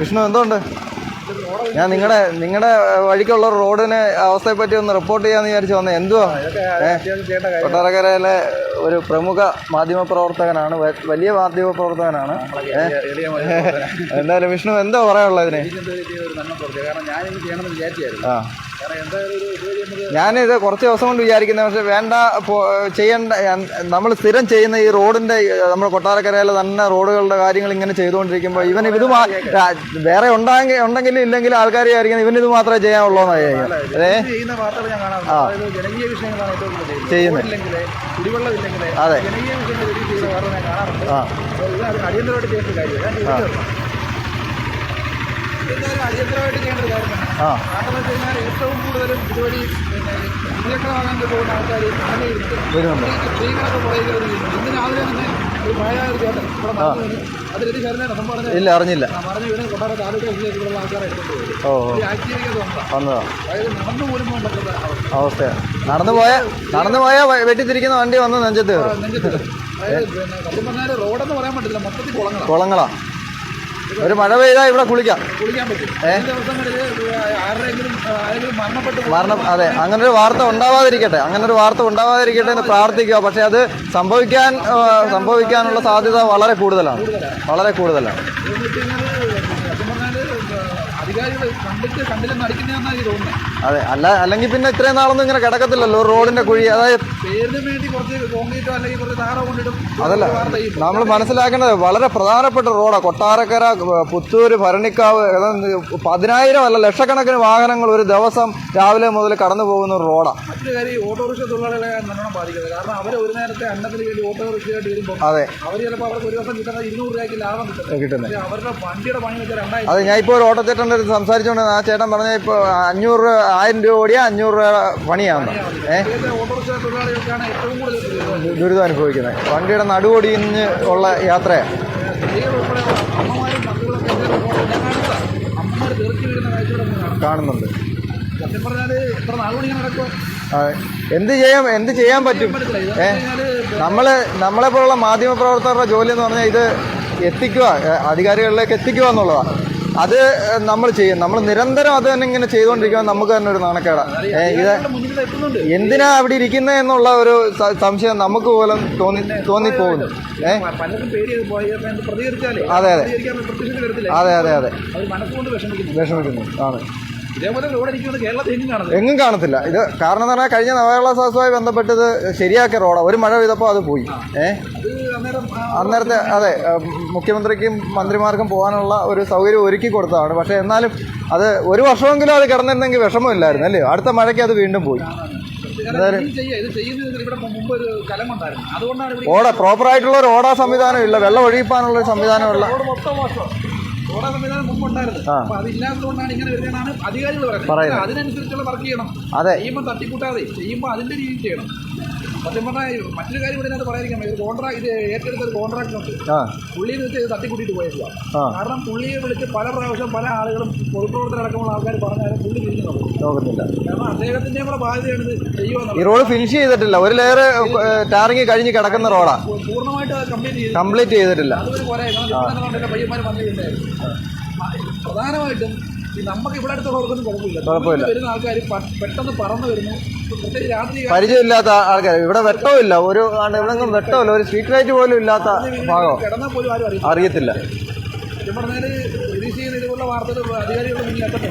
വിഷ്ണു എന്തുകൊണ്ട്? ഞാൻ നിങ്ങളുടെ നിങ്ങളുടെ വഴിക്കുള്ള റോഡിനെ അവസ്ഥയെ പറ്റി ഒന്ന് റിപ്പോർട്ട് ചെയ്യാന്ന് വിചാരിച്ചു വന്നേ. എന്തുവാ? കൊട്ടാരക്കരയിലെ ഒരു പ്രമുഖ മാധ്യമ പ്രവർത്തകനാണ് വലിയ മാധ്യമ പ്രവർത്തകനാണ്. എന്തായാലും വിഷ്ണു എന്താ പറയാനുള്ളത് ഇതിന്? ആ. ഞാനിത് കുറച്ച് ദിവസം കൊണ്ട് വിചാരിക്കുന്നത് പക്ഷെ വേണ്ട ചെയ്യേണ്ട നമ്മൾ സ്ഥിരം ചെയ്യുന്ന ഈ റോഡിന്റെ നമ്മൾ കൊട്ടാരക്കരയിലെ തന്നെ റോഡുകളുടെ കാര്യങ്ങൾ ഇങ്ങനെ ചെയ്തുകൊണ്ടിരിക്കുമ്പോൾ ഇവൻ ഇത് വേറെ ഉണ്ടെങ്കിൽ ഉണ്ടെങ്കിലും ഇല്ലെങ്കിലും ആൾക്കാർ വിചാരിക്കുന്നത് ഇവൻ ഇത് മാത്രമേ ചെയ്യാനുള്ളൂ എന്നാ വിചാരിക്കുന്നത്. അതെ ഇത് ചെയ്യുന്ന വാർത്തകൾ ഞാൻ കാണാറുണ്ട്. അതായത് ജനകീയ വിഷയങ്ങളാണ് ഏറ്റവും കൂടുതൽ ചെയ്യുന്നത്. അതെ. ആ. അടിയന്തരമായിട്ട് ചെയ്യേണ്ട ഒരു കാര്യമാണ്. കാരണം വെച്ച് കഴിഞ്ഞാൽ ഏറ്റവും കൂടുതലും ഇതുവഴി പോകുന്ന ആൾക്കാർ സ്ത്രീകളൊക്കെ ഇന്ന് രാവിലെ തന്നെ ഒരു ചേട്ടൻ ഇവിടെ അതിലെത്തി പറഞ്ഞത് ഇല്ല അറിഞ്ഞില്ല. പറഞ്ഞു കൊട്ടാര ആൾക്കാരെ എടുത്തുകൊണ്ട് പോയി. വന്നതാണ് അതായത് നടന്നു പോലും അവസ്ഥ അവസ്ഥയാണ്. നടന്നു പോയ നടന്നു പോയ വെട്ടിത്തിരിക്കുന്ന വണ്ടി വന്ന് നെഞ്ചത്ത് റോഡെന്ന് പറയാൻ പറ്റില്ല. മൊത്തത്തിൽ കുളങ്ങളാ. ഒരു മഴ പെയ്താൽ ഇവിടെ കുളിക്കാം. മരണം അതെ. അങ്ങനെ ഒരു വാർത്ത ഉണ്ടാവാതിരിക്കട്ടെ. അങ്ങനെ ഒരു വാർത്ത ഉണ്ടാവാതിരിക്കട്ടെ എന്ന് പ്രാർത്ഥിക്കുക. പക്ഷെ അത് സംഭവിക്കാൻ സംഭവിക്കാനുള്ള സാധ്യത വളരെ കൂടുതലാണ്. വളരെ കൂടുതലാണ് എന്ന് വെച്ച് കഴിഞ്ഞാൽ സത്യം പറഞ്ഞാൽ അധികാരികൾ കണ്ടിട്ട് കണ്ടില്ലെന്ന് അടിക്കുന്നതെന്നാണ് എനിക്ക് തോന്നുന്നത്. അതെ അല്ല അല്ലെങ്കിൽ പിന്നെ ഇത്രയും നാളൊന്നും ഇങ്ങനെ കിടക്കത്തില്ലല്ലോ റോഡിന്റെ കുഴി അതായത് പേരിന് വേണ്ടി കുറച്ച് കോൺക്രീറ്റോ അല്ലെങ്കിൽ കുറച്ച് താറോ കൊണ്ടിടും. അതല്ല നമ്മൾ മനസ്സിലാക്കേണ്ടത് വളരെ പ്രധാനപ്പെട്ട റോഡാണ് കൊട്ടാരക്കര പുത്തൂര് ഭരണിക്കാവ് പതിനായിരം അല്ല ലക്ഷക്കണക്കിന് വാഹനങ്ങൾ ഒരു ദിവസം രാവിലെ മുതൽ കടന്നു പോകുന്ന ഒരു റോഡാണ് മറ്റൊരു കാര്യം ഈ ഓട്ടോറിക്ഷ തൊഴിലാളികളെ നല്ലോണം ബാധിക്കുന്നത്. കാരണം അവർ ഒരു നേരത്തെ അന്നത്തിന് വേണ്ടി ഓട്ടോറിക്ഷയായിട്ട് വരുമ്പോൾ അതെ. അവർ ചിലപ്പോൾ അവർക്ക് ഒരു ദിവസം കിട്ടുന്ന ഇരുന്നൂറ് രൂപയ്ക്ക് ലാഭം കിട്ടുന്നത്. കിട്ടുന്നത്. പക്ഷേ അവരുടെ വണ്ടിയുടെ പണി വെച്ചാൽ രണ്ടായിരം അതെ ഞാൻ ഇപ്പോൾ ഒരു ഓട്ടോച്ചേട്ടന്റെ അടുത്ത് സംസാരിച്ചുകൊണ്ട് ആ ചേട്ടൻ പറഞ്ഞ ഇപ്പോൾ അഞ്ഞൂറ് ആയിരം രൂപ ഓടിയാൽ അഞ്ഞൂറ് രൂപ പണിയാണ് ഏഹ്? ഓട്ടോറിക്ഷ തൊഴിലാളികൾക്കാണ് ഏറ്റവും കൂടുതൽ ദുരിതം. അനുഭവിക്കുന്നത്. വണ്ടിയുടെ നടുവൊടിഞ്ഞ് ഉള്ള യാത്രയാണ് കാണുന്നുണ്ട്. സത്യം പറഞ്ഞാൽ ഇത്ര നടക്കുക. എന്ത് ചെയ്യാം എന്ത് ചെയ്യാൻ പറ്റും? ഏ നമ്മൾ നമ്മൾ നമ്മളെ പോലുള്ള മാധ്യമ പ്രവർത്തകരുടെ ജോലി എന്ന് പറഞ്ഞാൽ ഇത് എത്തിക്കുക അധികാരികളിലേക്ക് എത്തിക്കുക എന്നുള്ളതാണ് അത് നമ്മൾ ചെയ്യും. നമ്മൾ നിരന്തരം അത് തന്നെ ഇങ്ങനെ ചെയ്തുകൊണ്ടിരിക്കുമ്പോൾ നമുക്ക് തന്നെ ഒരു നാണക്കേടാണ് ഏ, ഇത് എന്തിനാ അവിടെ ഇരിക്കുന്നത് എന്നുള്ള ഒരു സംശയം നമുക്ക് പോലും തോന്നി തോന്നിപ്പോകുന്നു ഏ? പലർക്കും പേര് പോയി എന്ത് പ്രതികരിച്ചാലേ അതെ, അതെ. അതെ അതെ അതെ. വിഷമിക്കുന്നു. ആണ്. ഇതേപോലെ റോഡ് കേരളത്തിൽ എങ്ങും കാണുന്നത് എങ്ങും കാണത്തില്ല. ഇത് കാരണം എന്ന് പറഞ്ഞാൽ കഴിഞ്ഞ നവകേരള സദസ്സുമായി ബന്ധപ്പെട്ടത് ശരിയാക്കിയ റോഡാണ് ഒരു മഴ പെയ്തപ്പോൾ അത് പോയി. ഏഹ് അന്നേരത്തെ അതെ മുഖ്യമന്ത്രിക്കും മന്ത്രിമാർക്കും പോകാനുള്ള ഒരു സൗകര്യം ഒരുക്കി കൊടുത്തതാണ്. പക്ഷേ എന്നാലും അത് ഒരു വർഷമെങ്കിലും അത് കിടന്നിരുന്നെങ്കിൽ വിഷമമില്ലായിരുന്നു അല്ലേ? അടുത്ത മഴയ്ക്ക് അത് വീണ്ടും പോയി. ഓടാ പ്രോപ്പറായിട്ടുള്ള ഒരു ഓടാ സംവിധാനം ഇല്ല. വെള്ളം ഒഴിയിപ്പാനുള്ള ഒരു സംവിധാനമുള്ള സംവിധാനം മുമ്പ് ഉണ്ടായിരുന്നു അപ്പൊ അതില്ലാത്തതുകൊണ്ടാണ് ഇങ്ങനെ വരുന്നതാണ് അധികാരികൾ പറയുന്നത്. അതിനനുസരിച്ചുള്ള വർക്ക് ചെയ്യണം. തട്ടിക്കൂട്ടാതെ ചെയ്യുമ്പോൾ അതിന്റെ രീതിയിൽ ചെയ്യണം. സത്യം പറഞ്ഞാൽ മറ്റൊരു കാര്യം കൂടി ഇതിനകത്ത് പറയാതിരിക്കാൻ ഇത് കോൺട്രാക്ട് ഇത് ഏറ്റെടുത്ത ഒരു കോൺട്രാക്ട് ഉണ്ട് ആ. പുള്ളിയെ വെച്ച് ഇത് തട്ടിക്കൂട്ടിയിട്ട് പോയേക്കുക. കാരണം പുള്ളിയെ വിളിച്ച് പല പ്രാവശ്യം പല ആളുകളും പൊതുപ്രവർത്തനടക്കമുള്ള ആൾക്കാർ പറഞ്ഞാലും പുള്ളി തിരിഞ്ഞു നോക്കും നോക്കുന്നില്ല. കാരണം അദ്ദേഹത്തിന്റെ കൂടെ ബാധ്യതയാണ് ചെയ്യുമെന്നുള്ളത് ഈ റോഡ് ഫിനിഷ് ചെയ്തിട്ടില്ല. ഒരു ലെയർ ടാറിങ് കഴിഞ്ഞ് കിടക്കുന്ന റോഡാണ് പൂർണമായിട്ട് കംപ്ലീറ്റ് കംപ്ലീറ്റ് ചെയ്തിട്ടില്ല. അതൊരു കുറെ പയ്യന്മാർ വന്നിട്ടുണ്ടായിരുന്നു. പ്രധാനമായിട്ടും നമുക്ക് ഇവിടെ അടുത്തുള്ളവർക്കൊന്നും കുഴപ്പമില്ല. കുഴപ്പമില്ല. വരുന്ന ആൾക്കാർ പെട്ടെന്ന് പറന്നു വരുന്നു. പരിചയമില്ലാത്ത ആൾക്കാർ ഇവിടെ വെട്ടമില്ല ഒരു എവിടെങ്കിലും വെട്ടമില്ല ഒരു സ്ട്രീറ്റ് ലൈറ്റ് പോലും ഇല്ലാത്ത ഭാഗം. അറിയത്തില്ല. സത്യം പറഞ്ഞാൽ ഇതുപോലുള്ള വാർത്തകൾ അധികാരികളുടെ മുന്നിൽ എത്തട്ടെ